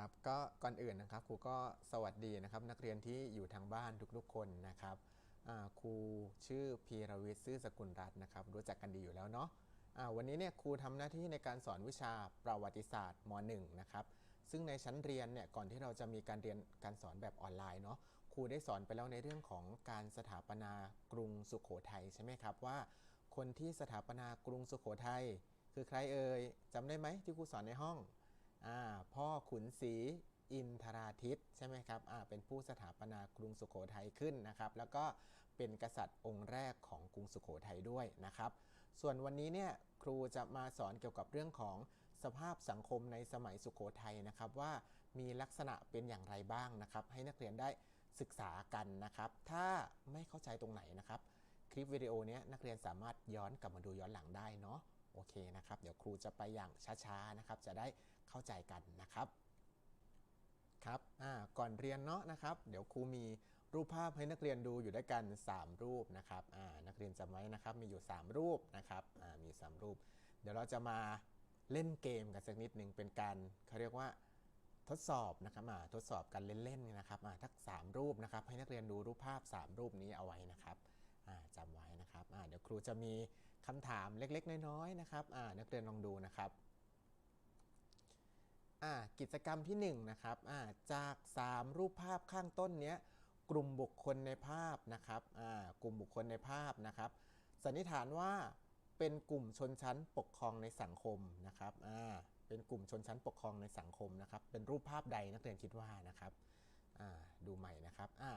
ครับก็ก่อนอื่นนะครับครูก็สวัสดีนะครับนักเรียนที่อยู่ทางบ้านทุกๆคนนะครับครูชื่อพีรวิทย์ซื่อสกุลรัตน์นะครับรู้จักกันดีอยู่แล้วเนาะวันนี้เนี่ยครูทำหน้าที่ในการสอนวิชาประวัติศาสตร์ม .1 นะครับซึ่งในชั้นเรียนเนี่ยก่อนที่เราจะมีการเรียนการสอนแบบออนไลน์เนาะครูได้สอนไปแล้วในเรื่องของการสถาปนากรุงสุขโขทัยใช่ไหมครับว่า คนที่สถาปนากรุงสุขโขทัยคือใครเอ่ยจำได้ไหมที่ครูสอนในห้อง พ่อขุนศรีอินทราทิตใช่ไหมครับเป็นผู้สถาปนากรุงสุขโขทัยขึ้นนะครับ แล้วก็เป็นกษัตริย์องค์แรกของกรุงสุขโขทัยด้วยนะครับ ส่วนวันนี้เนี่ยครูจะมาสอนเกี่ยวกับเรื่องของสภาพสังคมในสมัยสุขโขทัยนะครับว่ามีลักษณะเป็นอย่างไรบ้างนะครับ ให้นักเรียนได้ศึกษากันนะครับ ถ้าไม่เข้าใจตรงไหนนะครับ คลิปวิดีโอนี้นักเรียนสามารถย้อนกลับมาดูย้อนหลังได้เนาะโอเคนะครับ เดี๋ยวครูจะไปอย่างช้าๆนะครับ จะได้ เข้าใจกันนะครับครับก่อนเรียนเนาะนะครับ เดี๋ยวครูมีรูปภาพให้นักเรียนดูอยู่ด้วยกัน 3 รูปนะครับนักเรียนจำไว้นะครับมีอยู่ 3 รูปนะครับอ่ามี 3 รูป เดี๋ยวเราจะมาเล่นเกมกันสักนิดหนึ่งเป็นการเขาเรียกว่าทดสอบนะครับทดสอบกันเล่นๆนะครับทั้งสามรูปนะครับ ให้นักเรียนดูรูปภาพ 3 รูปนี้เอาไว้นะครับอ่าจำไว้นะครับเดี๋ยวครูจะมีคำถามเล็กๆ น้อยๆนะครับนักเรียนลองดูนะครับ อ่ากิจกรรมที่1นงนะครับอ่าจาก 3 รูปภาพข้างต้นเนี้ยกลุ่มบุคคลในภาพนะครับอ่ากลุ่มบุคคลในภาพนะครับสันนิษฐานว่าเป็นกลุ่มชนชั้นปกครองในสังคมนะครับอ่าเป็นกลุ่มชนชั้นปกครองในสังคมนะครับ เป็นรูปภาพใดนักเรียนคิดว่านะครับอ่าดูใหม่นะครับอ่า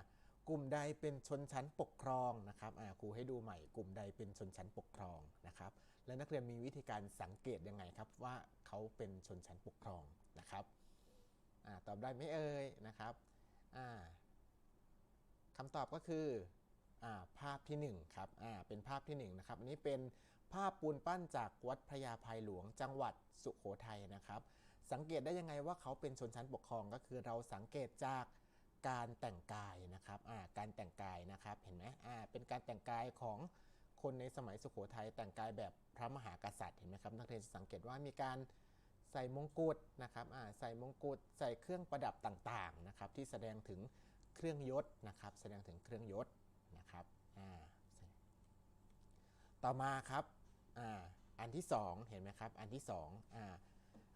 กลุ่มใดเป็นชนชั้นปกครองนะครับอ่าครูให้ดูใหม่ กลุ่มใดเป็นชนชั้นปกครองนะครับ และนักเรียนมีวิธีการสังเกตยังไงครับว่าเขาเป็นชนชั้นปกครอง นะครับอตอบได้ไหมเอ่ยนะครับคำตอบก็คืออาภาพที่1ครับเป็นภาพที่1นะครับอันนี้เป็นภาพปูนปั้นจากวัดพระยาภัยหลวงจังหวัดสุโขทัยนะครับ สังเกตได้ยังไงว่าเขาเป็นชนชั้นปกครองก็คือเราสังเกตจากการแต่งกายนะครับการแต่งกายนะครับเห็นไหมเป็นการแต่งกายของคนในสมัยสุโขทัยแต่งกายแบบพระมหากษัตริย์เห็นไหมครับนักเรียนจะสังเกตว่ามีการ ใส่มงกุฎนะครับใส่มงกุฎใส่เครื่องประดับต่างๆนะครับที่แสดงถึงเครื่องยศนะครับแสดงถึงเครื่องยศนะครับต่อมาครับอ,อันที่ 2 เห็นไหมครับอันที่2อ่า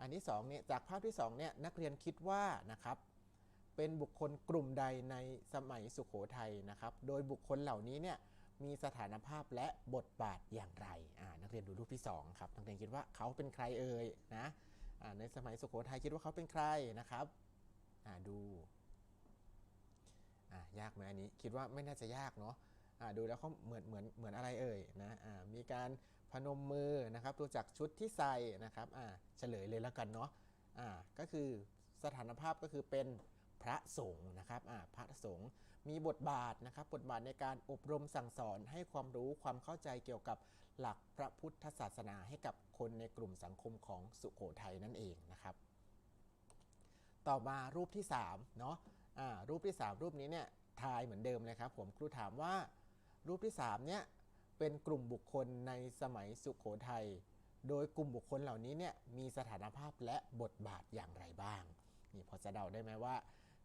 อันที่2เนี่ยจากภาพที่2เนี่ยนักเรียนคิดว่านะครับเป็นบุคคลกลุ่มใดในสมัยสุขโขทัยนะครับ โดยบุคคลเหล่านี้เนี่ยมีสถานภาพและบทบาทอย่างไร นักเรียนดูรูปที่2ครับ นักเรียนคิดว่าเขาเป็นใครเอ่ยนะ ในสมัยสุขโขทัยคิดว่าเขาเป็นใครนะครับดูยากไหมอันนี้คิดว่าไม่น่าจะยากเนาะะดูแล้วเขาเหมือนเหมือนเหมือนอะไรเอ่ยนะมีการพนมมือนะครับดูจากชุดที่ใส่นะครับเฉลยเลยแล้วกันเนาะก็คือสถานภาพก็คือเป็นพระสงฆ์นะครับพระสงฆ์มีบทบาทนะครับบทบาทในการอบรมสั่งสอนให้ความรู้ความเข้าใจเกี่ยวกับ หลักพระพุทธศาสนาให้กับคนในกลุ่มสังคมของสุโขทัยนั่นเองนะครับ ต่อมารูปที่3เนาะอ่ารูปที่ 3 รูปนี้เนี่ยทายเหมือนเดิมเลยครับผมครูถามว่า รูปที่3เนี่ยเป็นกลุ่มบุคคลในสมัยสุขโขทัย โดยกลุ่มบุคคลเหล่านี้เนี่ยมีสถานภาพและบทบาทอย่างไรบ้าง นี่พอจะเดาได้ไหมว่า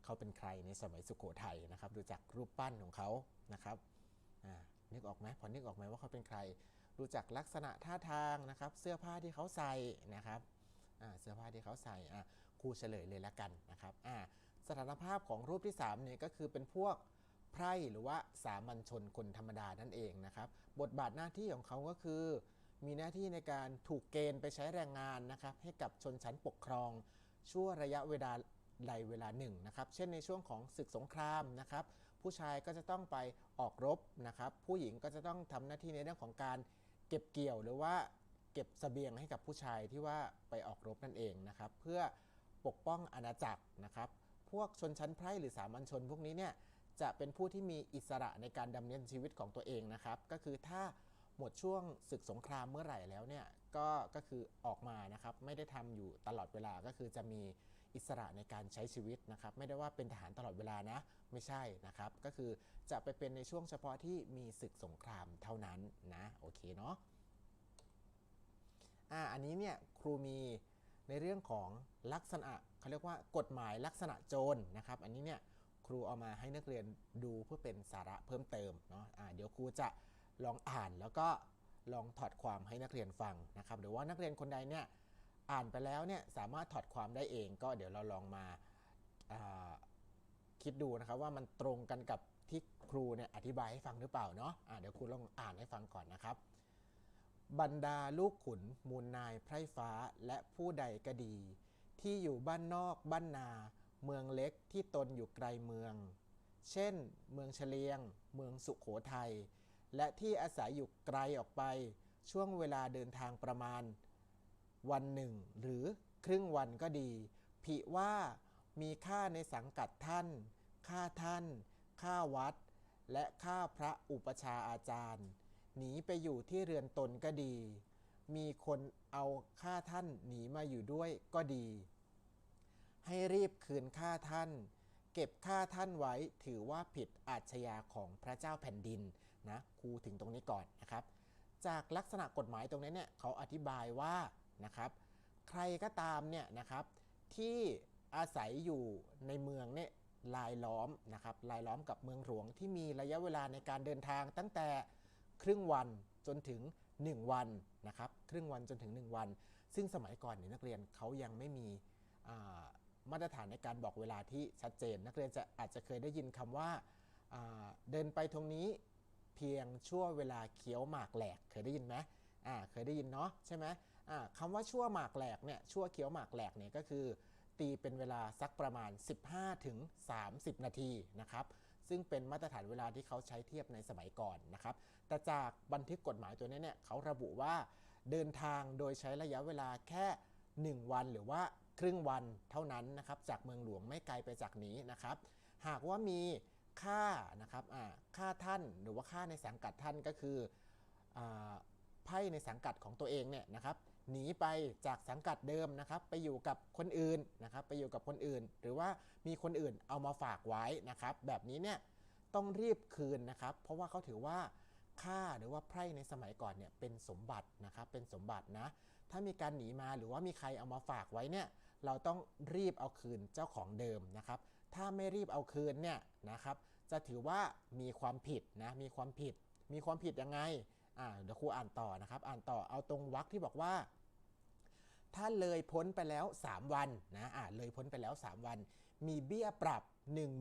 เขาเป็นใครในสมัยสุขโขทัยนะครับ ดูจากรูปปั้นของเขานะครับนึกออกไหมพอนึกออกไหมว่าเขาเป็นใคร ดูจากลักษณะท่าทางนะครับ เสื้อผ้าที่เขาใส่นะครับเสื้อผ้าที่เขาใส่ครูเฉลยเลยละกันนะครับสถานภาพของรูปที่3เนี่ยก็คือเป็นพวกไพร่หรือว่าสามัญชนคนธรรมดานั่นเองนะครับ บทบาทหน้าที่ของเขาก็คือ มีหน้าที่ในการถูกเกณฑ์ไปใช้แรงงานนะครับให้กับชนชั้นปกครอง ชั่วระยะเวลาใดเวลาหนึ่งนะครับ เช่นในช่วงของศึกสงครามนะครับ ผู้ชายก็จะต้องไปออกรบนะครับ ผู้หญิงก็จะต้องทำหน้าที่ในเรื่องของการ เก็บเกี่ยวหรือว่าเก็บสเสบียงให้กับผู้ชายที่ว่าไปออกรบนั่นเองนะครับ เพื่อปกป้องอาณาจักรนะครับ พวกชนชั้นไพร่หรือสามัญชนพวกนี้เนี่ยจะเป็นผู้ที่มีอิสระในการดำเนินชีวิตของตัวเองนะครับ ก็คือถ้าหมดช่วงศึกสงครามเมื่อไหร่แล้วเนี่ยก็ก็คือออกมานะครับ ไม่ได้ทำอยู่ตลอดเวลาก็คือจะมี อิสระในการใช้ชีวิตนะครับไม่ได้ว่าเป็นทหารตลอดเวลานะไม่ใช่นะครับ ก็คือจะไปเป็นในช่วงเฉพาะที่มีศึกสงครามเท่านั้นนะโอเคเนาะอ่าอันนี้เนี่ยครูมีในเรื่องของลักษณะเขาเรียกว่ากฎหมายลักษณะโจรนะครับ อันนี้เนี่ยครูเอามาให้นักเรียนดูเพื่อเป็นสาระเพิ่มเติมเนาะะเดี๋ยวครูจะลองอ่านแล้วก็ลองถอดความให้นักเรียนฟังนะครับ หรือว่านักเรียนคนใดเนี่ย อ่านไปแล้วเนี่ยสามารถถอดความได้เอง ก็เดี๋ยวเราลองมาาคิดดูนะครับว่ามันตรงกันกับที่ครูเนี่ยอธิบายให้ฟังหรือเปล่าเนาะะเดี๋ยวครูลองอ่านให้ฟังก่อนนะครับ บรรดาลูกขุนมูลนายไพร่ฟ้าและผู้ใดก็ดี ที่อยู่บ้านนอกบ้านนา เมืองเล็กที่ตนอยู่ไกลเมือง เช่น เมืองเฉลียง เมืองสุขโขทัยและที่อาศัยอยู่ไกลออกไป ช่วงเวลาเดินทางประมาณ วันหนึ่ง หรือครึ่งวันก็ดีผิว่ามีค่าในสังกัดท่าน ค่าท่าน ค่าวัด และค่าพระอุปชาอาจารย์ หนีไปอยู่ที่เรือนตนก็ดี มีคนเอาค่าท่านหนีมาอยู่ด้วยก็ดี ให้รีบคืนค่าท่าน เก็บค่าท่านไว้ถือว่าผิดอาชญาของพระเจ้าแผ่นดินนะครูถึงตรงนี้ก่อนนะครับ จากลักษณะกฎหมายตรงนี้เนี่ยเขาอธิบายว่า นะครับ ใครก็ตามเนี่ยนะครับที่อาศัยอยู่ในเมืองเนี่ยลายล้อมนะครับลายล้อมกับเมืองหลวงที่มีระยะเวลาในการเดินทางตั้งแต่ครึ่งวันจนถึง 1 วันนะครับครึ่งวันจนถึง 1 วัน ซึ่งสมัยก่อนเนี่ยนักเรียนเขายังไม่มีมาตรฐานในการบอกเวลาที่ชัดเจน นักเรียนจะอาจจะเคยได้ยินคำว่าาเดินไปตรงนี้เพียงชั่วเวลาเคี้ยวหมากแหลกเคยได้ยินไหมอ่าเคยได้ยินเนาะใช่ไหม คำว่าชั่วหมากแหลกเนี่ยชั่วเคี้ยวหมากแหลกเนี่ยก็คือ ตีเป็นเวลาสักประมาณ 15ถึง30 นาทีนะครับซึ่งเป็นมาตรฐานเวลาที่เขาใช้เทียบในสมัยก่อนนะครับ แต่จากบันทึกกฎหมายตัวนี้เนี่ยเขาระบุว่าเดินทางโดยใช้ระยะเวลาแค่ 1 วันหรือว่าครึ่งวันเท่านั้นนะครับ จากเมืองหลวงไม่ไกลไปจากนี้นะครับ หากว่ามีค่านะครับค่าท่านหรือว่าค่าในสังกัดท่านก็คืออไพ่ในสังกัดของตัวเองเนี่ยนะครับ หนีไปจากสังกัดเดิมนะครับ ไปอยู่กับคนอื่นนะครับ ไปอยู่กับคนอื่น หรือว่ามีคนอื่นเอามาฝากไว้นะครับ แบบนี้เนี่ยต้องรีบคืนนะครับ เพราะว่าเขาถือว่าค่าหรือว่าไพร่ในสมัยก่อนเนี่ยเป็นสมบัตินะครับ เป็นสมบัตินะ ถ้ามีการหนีมาหรือว่ามีใครเอามาฝากไว้เนี่ย เราต้องรีบเอาคืนเจ้าของเดิมนะครับ ถ้าไม่รีบเอาคืนเนี่ยนะครับ จะถือว่ามีความผิดนะ มีความผิด มีความผิดยังไง อ่าเดี๋ยวครูอ่านต่อนะครับ อ่านต่อเอาตรงวรรคที่บอกว่า ถ้าเลยพ้นไปแล้ว 3 วันนะอ่าเลยพ้นไปแล้ว 3 วัน มีเบี้ยปรับ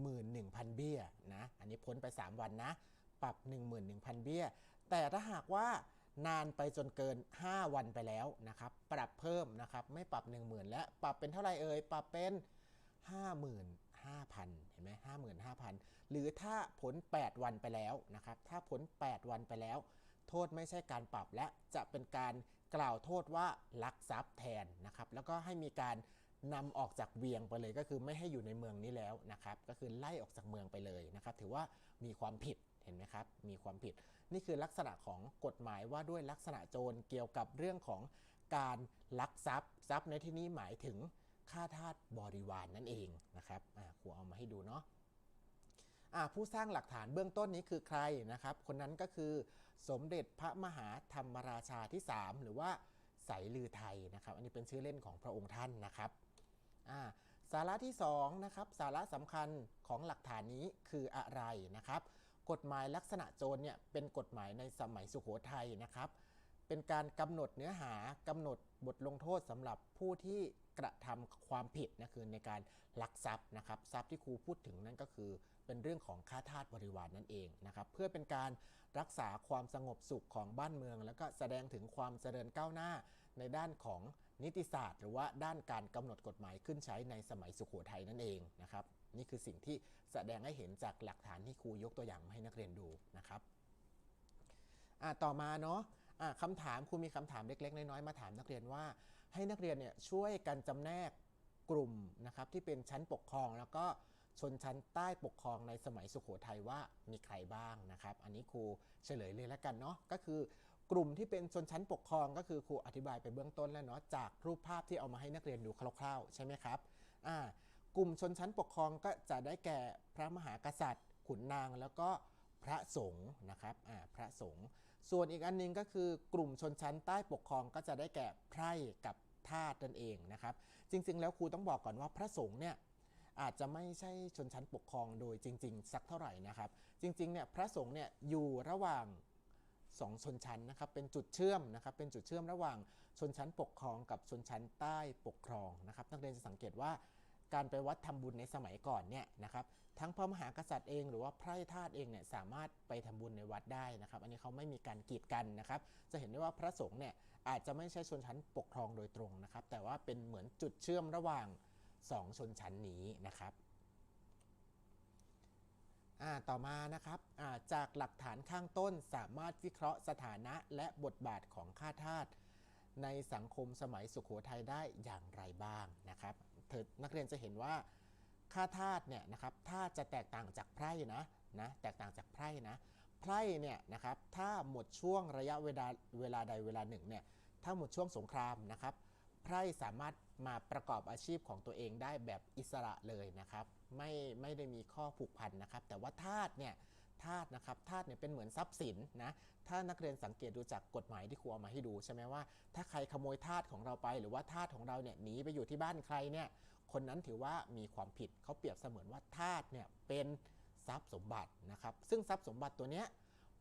11,000 เบี้ยนะอันนี้พ้นไป 3 วันนะ ปรับ 11,000 เบี้ย แต่ถ้าหากว่านานไปจนเกิน 5 วันไปแล้วนะครับ ปรับเพิ่มนะครับ ไม่ปรับ 10,000 และปรับเป็นเท่าไหร่เอ่ย ปรับเป็น 55,000 เห็นไหม55,000 หรือถ้าพ้น8วันไปแล้วนะครับ ถ้าพ้น8วันไปแล้ว โทษไม่ใช่การปรับและจะเป็นการกล่าวโทษว่าลักทรัพย์แทนนะครับ แล้วก็ให้มีการนำออกจากเวียงไปเลยก็คือไม่ให้อยู่ในเมืองนี้แล้วนะครับ ก็คือไล่ออกจากเมืองไปเลยนะครับ ถือว่ามีความผิดเห็นไหมครับ มีความผิด นี่คือลักษณะของกฎหมายว่าด้วยลักษณะโจรเกี่ยวกับเรื่องของการลักทรัพย์ทรัพย์ในที่นี้หมายถึงค่าทาสบริวารนนั่นเองนะครับครูเอามาให้ดูเนาะ ผู้สร้างหลักฐานเบื้องต้นนี้คือใครนะครับ คนนั้นก็คือสมเด็จพระมหาธรรมราชาที่ 3 หรือว่าไสลือไทยนะครับ อันนี้เป็นชื่อเล่นของพระองค์ท่านนะครับาสาระที่2นะครับสาระสำคัญของหลักฐานนี้คืออะไรนะครับ กฎหมายลักษณะโจรเนี่ยเป็นกฎหมายในสมัยสุโขทัยนะครับ เป็นการกำหนดเนื้อหากำหนดบทลงโทษสำหรับผู้ที่กระทำความผิดนะคือในการลักทรัพย์นะครับ ทรัพย์ที่ครูพูดถึงนั่นก็คือ เป็นเรื่องของค่าทาสบริวารนนั่นเองนะครับเพื่อเป็นการรักษาความสงบสุขของบ้านเมือง แล้วก็แสดงถึงความเจริญก้าวหน้าในด้านของนิติศาสตร์ หรือว่าด้านการกำหนดกฎหมายขึ้นใช้ในสมัยสุขโขทัยนั่นเองนะครับนี่คือสิ่งที่แสดงให้เห็นจากหลักฐานที่ครูยกตัวอย่างมาให้นักเรียนดูนะครับอะต่อมาเนาะะคำถามครูมีคำถามเล็ก ๆ น้อยๆมาถามนักเรียนว่า ให้นักเรียนเนี่ยช่วยกันจำแนกกลุ่มนะครับที่เป็นชั้นปกครองแล้วก็ ชนชั้นใต้ปกครองในสมัยสุขโขทัยว่ามีใครบ้างนะครับ อันนี้ครูเฉลยเลยแล้วกันเนาะก็คือกลุ่มที่เป็นชนชั้นปกครองก็คือครูอธิบายไปเบื้องต้นแล้วเนาะจากรูปภาพที่เอามาให้นักเรียนดูคร่าวๆ ใช่ไหมครับอ่ากลุ่มชนชั้นปกครองก็จะได้แก่พระมหากษัตริย์ ขุนนางแล้วก็พระสงฆ์นะครับอ่าพระสงฆ์ส่วนอีกอันหนึงก็คือกลุ่มชนชั้นใต้ปกครองก็จะได้แก่ไพร่กับทาสนั่นเองนะครับ จริงๆ แล้วครูต้องบอกก่อนว่าพระสงฆ์เนี่ย อาจจะไม่ใช่ชนชั้นปกครองโดยจริง ๆ สักเท่าไหร่นะครับ จริงๆเนี่ยพระสงฆ์เนี่ยอยู่ระหว่างสองชนชั้นนะครับเป็นจุดเชื่อมนะครับเป็นจุดเชื่อมระหว่างชนชั้นปกครองกับชนชั้นใต้ปกครองนะครับ นักเรียนจะสังเกตว่าการไปวัดทำบุญในสมัยก่อนเนี่ยนะครับทั้งพระมหากษัตริย์เองหรือว่าพร่ทาสเองเนี่ยสามารถไปทำบุญในวัดได้นะครับ อันนี้เขาไม่มีการกีดกันนะครับ จะเห็นได้ว่าพระสงฆ์เนี่ยอาจจะไม่ใช่ชนชั้นปกครองโดยตรงนะครับ แต่ว่าเป็นเหมือนจุดเชื่อมระหว่าง 2 ชนชั้นนี้นะครับต่อมานะครับาจากหลักฐานข้างต้นสามารถวิเคราะห์สถานะและบทบาทของข้าทาสในสังคมสมัยสุขโขทัยได้อย่างไรบ้างนะครับเธอนักเรียนจะเห็นว่าข้าทาสเนี่ยนะครับถ้าจะแตกต่างจากไพร่นะนะแตกต่างจากไพร่นะไพร่เนี่ยนะครับถ้าหมดช่วงระยะเวลาเวลาใดเวลาหนึ่งเนี่ยถ้าหมดช่วงสงครามนะครับ ไพร่สามารถมาประกอบอาชีพของตัวเองได้แบบอิสระเลยนะครับ ไม่ไม่ได้มีข้อผูกพันนะครับ แต่ว่าทาสเนี่ยทาสนะครับทาสเนี่ยเป็นเหมือนทรัพย์สินนะถ้านักเรียนสังเกตดูจากกฎหมายที่ครูเอามาให้ดูใช่ไหมว่า ถ้าใครขโมยทาสของเราไป หรือว่าทาสของเราเนี่ยหนีไปอยู่ที่บ้านใครเนี่ยคนนั้นถือว่ามีความผิดเขาเปรียบเสมือนว่าทาสเนี่ยเป็นทรัพย์สมบัตินะครับซึ่งทรัพย์สมบัติตัวเนี้ย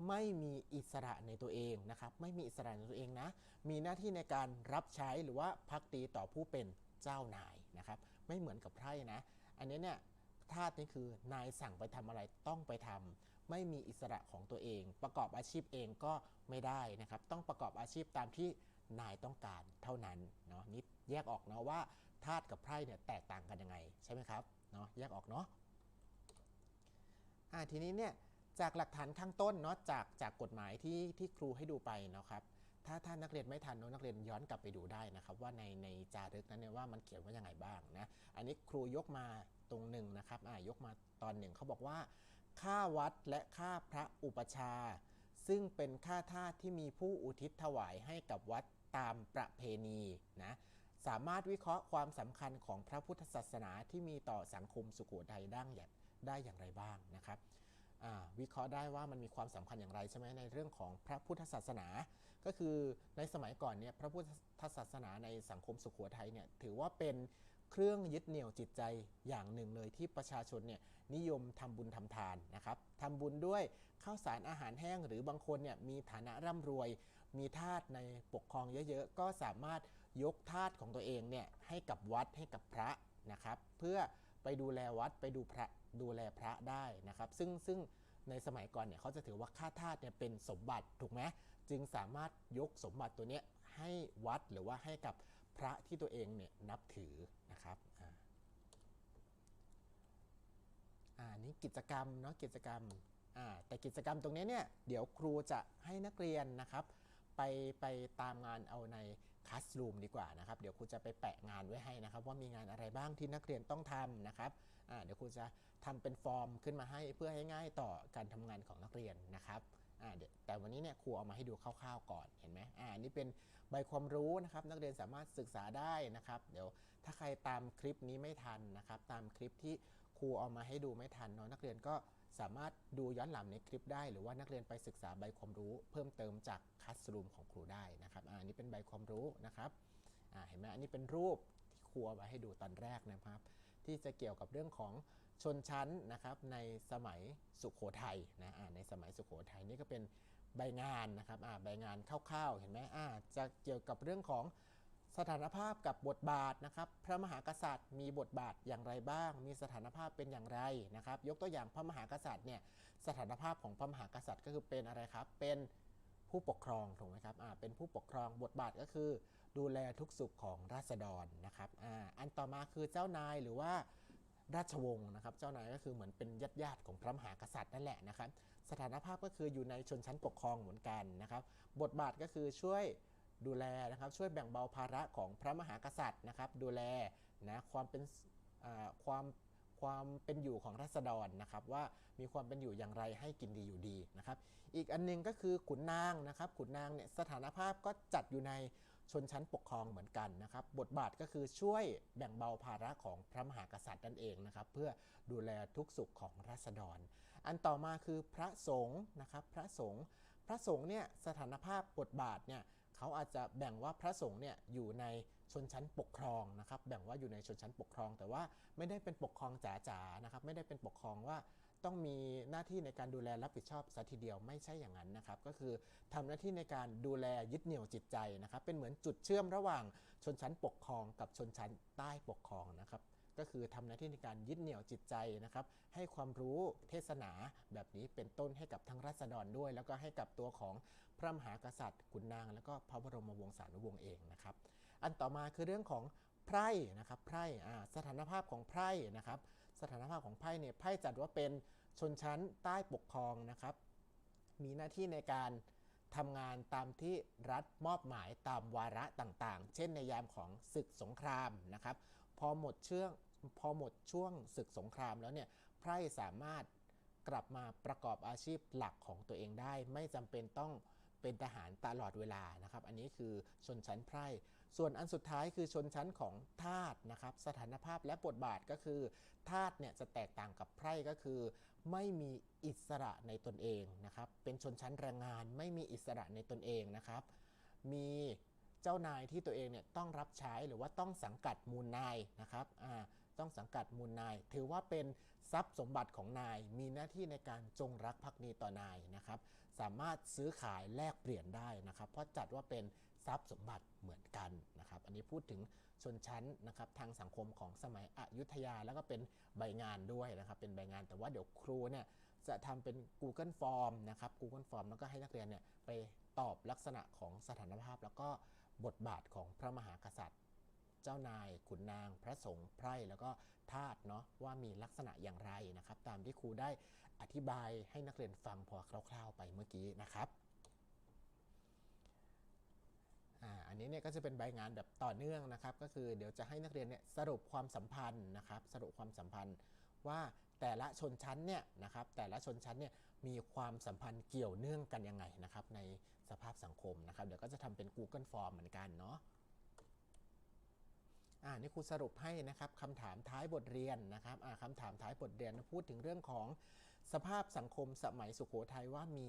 ไม่มีอิสระในตัวเองนะครับไม่มีอิสระในตัวเองนะ มีหน้าที่ในการรับใช้หรือว่าพักดีต่อผู้เป็นเจ้านายนะครับ ไม่เหมือนกับไพร่นะ อันนี้เนี่ยทาสนี่คือนายสั่งไปทำอะไรต้องไปทำไม่มีอิสระของตัวเอง ประกอบอาชีพเองก็ไม่ได้นะครับ ต้องประกอบอาชีพตามที่นายต้องการเท่านั้นเนาะนิดแยกออกเนาะว่าทาสกับไพร่เนี่ยแตกต่างกันยังไงใช่ไหมครับเนาะแยกออกเนาะอ่าทีนี้เนี่ย จากหลักฐานข้างต้นเนาะจากจากกฎหมายที่ที่ครูให้ดูไปเนาะครับถ้าถ้านักเรียนไม่ทันเนาะนักเรียนย้อนกลับไปดูได้นะครับ ว่าในในจารึกนั้นเนี่ยว่ามันเขียนว่ายังไงบ้างนะอันนี้ครูยกมาตรงหนึ่งนะครับอ่ายกมาตอนหนึ่งเขาบอกว่า ค่าวัดและค่าพระอุปชา ซึ่งเป็นค่าทาสที่มีผู้อุทิศถวายให้กับวัดตามประเพณีนะสามารถวิเคราะห์ความสำคัญของพระพุทธศาสนาที่มีต่อสังคมสุโขทัยได้อย่างได้อย่างไรบ้างนะครับ วิเคราะห์ได้ว่ามันมีความสำคัญอย่างไรใช่ไหมในเรื่องของพระพุทธศาสนา ก็คือในสมัยก่อนเนี่ยพระพุทธศาสนาในสังคมสุขโขทัยเนี่ยถือว่าเป็นเครื่องยึดเหนี่ยวจิตใจอย่างหนึ่งเลยที่ประชาชนเนี่ยนิยมทำบุญทำทานนะครับทำบุญด้วยข้าวสารอาหารแห้ง หรือบางคนเนี่ยมีฐานะร่ำรวย มีทาสในปกครองเยอะๆ ก็สามารถยกทาสของตัวเองเนี่ยให้กับวัดให้กับพระนะครับ เพื่อ ไปดูแลวัดไปดูพระดูแลพระได้นะครับ ซึ่งซึ่งในสมัยก่อนเนี่ยเขาจะถือว่าค่าทาสเนี่ยเป็นสมบัติถูกไหมจึงสามารถยกสมบัติตัวเนี้ยให้วัดหรือว่าให้กับพระที่ตัวเองเนี่ยนับถือนะครับอ่าอ่านี่กิจกรรมเนาะกิจกรรมอ่าแต่กิจกรรมตรงนี้เนี่ยเดี๋ยวครูจะให้นักเรียนนะครับ ไปไปตามงานเอาใน คัสรูมดีกว่านะครับ เดี๋ยวครูจะไปแปะงานไว้ให้นะครับ ว่ามีงานอะไรบ้างที่นักเรียนต้องทำนะครับเดี๋ยวครูจะทำเป็นฟอร์มขึ้นมาให้เพื่อให้ง่ายต่อการทำงานของนักเรียนนะครับแต่วันนี้เนี่ยครูเอามาให้ดูคร่าวๆก่อนเห็นไหมอ่านี่เป็นใบความรู้นะครับ นักเรียนสามารถศึกษาได้นะครับ เดี๋ยวถ้าใครตามคลิปนี้ไม่ทันนะครับ ตามคลิปที่ครูเอามาให้ดูไม่ทันเนาะนักเรียนก็ สามารถดูย้อนหลังในคลิปได้ หรือว่านักเรียนไปศึกษาใบความรู้ เพิ่มเติมจากคัสรูมของครูได้นะครับอ่านี่เป็นใบความรู้นะครับเห็นไหมอันนี้เป็นรูปที่ครูเอามาให้ดูตอนแรกนะครับ ที่จะเกี่ยวกับเรื่องของชนชั้นนะครับในสมัยสุขโขทัยนะในสมัยสุขโขทัยนี่ก็เป็นใบงานนะครับใบงานคร่าวๆเห็นไหมจะเกี่ยวกับเรื่องของ สถานภาพกับบทบาทนะครับ พระมหากษัตริย์มีบทบาทอย่างไรบ้าง มีสถานภาพเป็นอย่างไรนะครับ ยกตัวอย่างพระมหากษัตริย์เนี่ยสถานภาพของพระมหากษัตริย์ก็คือเป็นอะไรครับ เป็นผู้ปกครองถูกไหมครับอ่าเป็นผู้ปกครองบทบาทก็คือ ดูแลทุกสุขของราษฎรนะครับอ่าอันต่อมาคือเจ้านายหรือว่าราชวงศ์นะครับ เจ้านายก็คือเหมือนเป็นญาติญาติของพระมหากษัตริย์นั่นแหละนะครับ สถานภาพก็คืออยู่ในชนชั้นปกครองเหมือนกันนะครับ บทบาทก็คือช่วย ดูแลนะครับช่วยแบ่งเบาภาระของพระมหากษัตริย์นะครับ ดูแลนะความเป็นความความเป็นอยู่ของราษฎรนะครับ ว่ามีความเป็นอยู่อย่างไรให้กินดีอยู่ดีนะครับ อีกอันหนึงก็คือขุนนางนะครับ ขุนนางเนี่ยสถานภาพก็จัดอยู่ในชนชั้นปกครองเหมือนกันนะครับ บทบาทก็คือช่วยแบ่งเบาภาระของพระมหากษัตริย์นั่นเองนะครับ เพื่อดูแลทุกสุขของราษฎร อันต่อมาคือพระสงฆ์นะครับ พระสงฆ์พระสงฆ์เนี่ยสถานภาพบทบาทเนี่ย เขาอาจจะแบ่งว่าพระสงฆ์เนี่ยอยู่ในชนชั้นปกครองนะครับแบ่งว่าอยู่ในชนชั้นปกครอง แต่ว่าไม่ได้เป็นปกครองจ๋าๆนะครับไม่ได้เป็นปกครองว่าต้องมีหน้าที่ในการดูแลรับผิดชอบซะทีเดียวไม่ใช่อย่างนั้นนะครับ ก็คือทำหน้าที่ในการดูแลยึดเหนี่ยวจิตใจนะครับ เป็นเหมือนจุดเชื่อมระหว่างชนชั้นปกครองกับชนชั้นใต้ปกครองนะครับ ก็คือทำหน้าที่ในการยึดเหนี่ยวจิตใจนะครับ ให้ความรู้เทศนาแบบนี้เป็นต้นให้กับทั้งรัษฎรด้วย แล้วก็ให้กับตัวของพระมหากษัตริย์ขุนนาง แล้วก็พระบรมวงศานุวงศ์เองนะครับ อันต่อมาคือเรื่องของไพร่นะครับไพร่สถานภาพของไพร่นะครับ สถานภาพของไพร่เนี่ยไพร่จัดว่าเป็นชนชั้นใต้ปกครองนะครับ มีหน้าที่ในการทำงานตามที่รัฐมอบหมายตามวาระต่างๆ เช่นในยามของศึกสงครามนะครับ พอหมดเช่วง พอหมดช่วงศึกสงครามแล้วเนี่ยไพร่สามารถกลับมาประกอบอาชีพหลักของตัวเองได้ ไม่จำเป็นต้องเป็นทหารตลอดเวลานะครับ อันนี้คือชนชั้นไพร่ ส่วนอันสุดท้ายคือชนชั้นของทาสนะครับ สถานภาพและบทบาทก็คือทาสเนี่ยจะแตกต่างกับไพร่ก็คือ ไม่มีอิสระในตนเองนะครับ เป็นชนชั้นแรงงาน ไม่มีอิสระในตนเองนะครับ มีเจ้านายที่ตัวเองเนี่ยต้องรับใช้หรือว่าต้องสังกัดมูลนายนะครับ อ่า ต้องสังกัดมูลนาย ถือว่าเป็นทรัพย์สมบัติของนาย มีหน้าที่ในการจงรักภักดีต่อนายนะครับ สามารถซื้อขายแลกเปลี่ยนได้นะครับ เพราะจัดว่าเป็นทรัพย์สมบัติเหมือนกันนะครับ อันนี้พูดถึงชนชั้นนะครับทางสังคมของสมัยอยุธยาแล้วก็เป็นใบงานด้วยนะครับ เป็นใบงานแต่ว่าเดี๋ยวครูเนี่ยจะทำเป็น Google Form นะครับ Google Form แล้วก็ให้นักเรียนเนี่ยไปตอบลักษณะของสถานภาพ แล้วก็บทบาทของพระมหากษัตริย์ เจ้านายขุนนางพระสงฆ์ไพร่แล้วก็ทาสเนาะว่ามีลักษณะอย่างไรนะครับ ตามที่ครูได้อธิบายให้นักเรียนฟังพอคร่าว ๆ ไปเมื่อกี้นะครับอันนี้เนี่ยก็จะเป็นใบงานแบบต่อเนื่องนะครับ ก็คือเดี๋ยวจะให้นักเรียนเนี่ยสรุปความสัมพันธ์นะครับ สรุปความสัมพันธ์ว่าแต่ละชนชั้นเนี่ยนะครับแต่ละชนชั้นเนี่ยมีความสัมพันธ์เกี่ยวเนื่องกันยังไงนะครับในสภาพสังคมนะครับ เดี๋ยวก็จะทำเป็น Google Form เหมือนกันเนาะ อ่านี่ครูสรุปให้นะครับคำถามท้ายบทเรียนนะครับอ่าคำถามท้ายบทเรียนพูดถึงเรื่องของสภาพสังคมสมัยสุขโขทัยว่ามี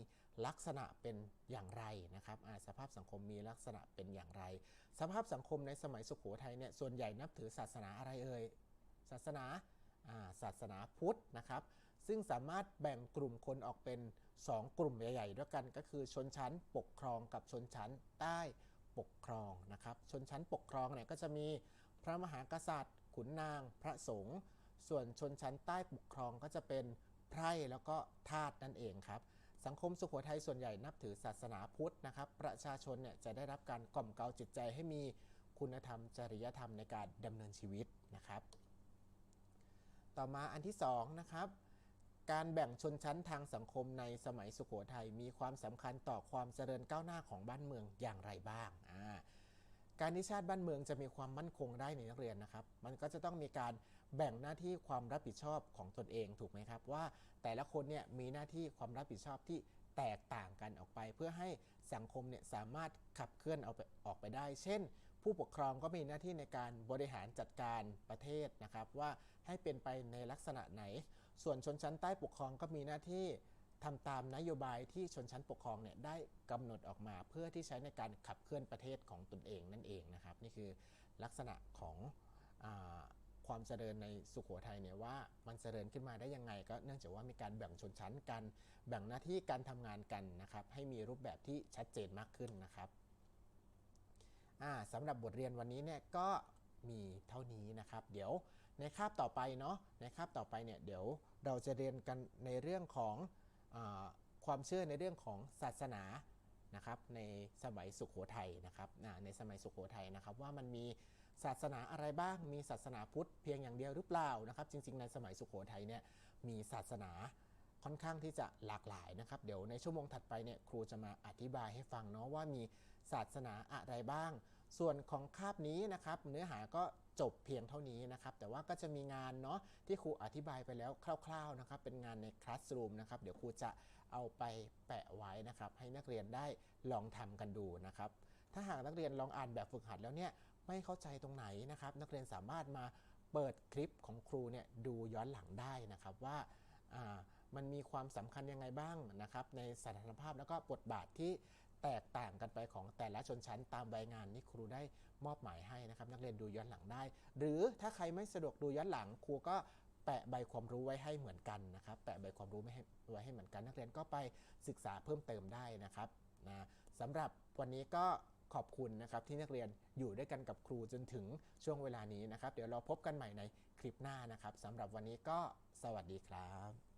ลักษณะเป็นอย่างไรนะครับสภาพสังคมมีลักษณะเป็นอย่างไร สภาพสังคมในสมัยสุขโขทัยเนี่ยส่วนใหญ่นับถือศาสนาอะไรเอ่ยศาสนาศาสนาพุทธนะครับ ซึ่งสามารถแบ่งกลุ่มคนออกเป็น 2 กลุ่มใหญ่ ๆ ด้วยกันก็คือชนชั้นปกครองกับชนชั้นใต้ปกครองนะครับ ชนชั้นปกครองเนี่ยก็จะมี พระมหากษัตริย์ ขุนนาง พระสงฆ์ส่วนชนชั้นใต้ปกครองก็จะเป็นไพร่แล้วก็ทาสนั่นเองครับ สังคมสุขโขทัยส่วนใหญ่นับถือศาสนาพุทธนะครับ ประชาชนเนี่ยจะได้รับการกล่อมเกลาจิตใจให้มีคุณธรรม จริยธรรมในการดำเนินชีวิตนะครับ ต่อมาอันที่2นะครับการแบ่งชนชั้นทางสังคมในสมัยสุขโขทัยมีความสำคัญต่อความเจริญก้าวหน้าของบ้านเมืองอย่างไรบ้างอ่า การที่ชาติบ้านเมืองจะมีความมั่นคงได้ในนักเรียนนะครับ มันก็จะต้องมีการแบ่งหน้าที่ความรับผิดชอบของตนเองถูกไหมครับ ว่าแต่ละคนเนี่ยมีหน้าที่ความรับผิดชอบที่แตกต่างกันออกไป เพื่อให้สังคมเนี่ยสามารถขับเคลื่อนเอาไปออกไปได้ เช่น ผู้ปกครองก็มีหน้าที่ในการบริหารจัดการประเทศนะครับ ว่าให้เป็นไปในลักษณะไหน ส่วนชนชั้นใต้ปกครองก็มีหน้าที่ ทำตามนโยบายที่ชนชั้นปกครองเนี่ยได้กำหนดออกมาเพื่อที่ใช้ในการขับเคลื่อนประเทศของตนเองนั่นเองนะครับ นี่คือลักษณะของอความเจริญในสุขโขทัยเนี่ยว่ามันเจริญขึ้นมาได้ยังไง ก็เนื่องจากว่ามีการแบ่งชนชั้นกันแบ่งหน้าที่การทำงานกันนะครับ ให้มีรูปแบบที่ชัดเจนมากขึ้นนะครับสำหรับบทเรียนวันนี้เนี่ยก็มีเท่านี้นะครับ เดี๋ยวในคาบต่อไปเนาะในคาบต่อไปเนี่ยเดี๋ยวเราจะเรียนกันในเรื่องของ ความเชื่อในเรื่องของศาสนานะครับในสมัยสุขโขทัยนะครับในสมัยสุขโขทัยนะครับว่ามันมีศาสนาอะไรบ้าง มีศาสนาพุทธเพียงอย่างเดียวหรือเปล่านะครับ จริง ๆ ในสมัยสุขโขทัยเนี่ยมีศาสนาค่อนข้างที่จะหลากหลายนะครับ เดี๋ยวในชั่วโมงถัดไปเนี่ยครูจะมาอธิบายให้ฟังเนาะว่ามีศาสนาอะไรบ้าง ส่วนของคาบนี้นะครับ เนื้อหาก็จบเพียงเท่านี้นะครับ แต่ว่าก็จะมีงานเนาะที่ครูอธิบายไปแล้วคร่าว ๆนะครับ เป็นงานในคลาสรูมนะครับ เดี๋ยวครูจะ เอาไปแปะไว้นะครับ ให้นักเรียนได้ลองทำกันดูนะครับ ถ้าหากนักเรียนลองอ่านแบบฝึกหัดแล้วเนี่ยไม่เข้าใจตรงไหนนะครับ นักเรียนสามารถมาเปิดคลิปของครูเนี่ยดูย้อนหลังได้นะครับว่ามันมีความสำคัญยังไงบ้างนะครับ ในสถานภาพแล้วก็บทบาทที่แตกต่างกันไปของแต่ละชนชั้นตามใบงานที่ครูได้มอบหมายให้นะครับ นักเรียนดูย้อนหลังได้ หรือถ้าใครไม่สะดวกดูย้อนหลังครูก็ แปะใบความรู้ไว้ให้เหมือนกันนะครับ แปะใบความรู้ไม่ให้ไว้ให้เหมือนกัน นักเรียนก็ไปศึกษาเพิ่มเติมได้นะครับนะสำหรับวันนี้ก็ขอบคุณนะครับที่นักเรียนอยู่ด้วยกันกับครูจนถึงช่วงเวลานี้นะครับ เดี๋ยวเราพบกันใหม่ในคลิปหน้านะครับสำหรับวันนี้ก็สวัสดีครับ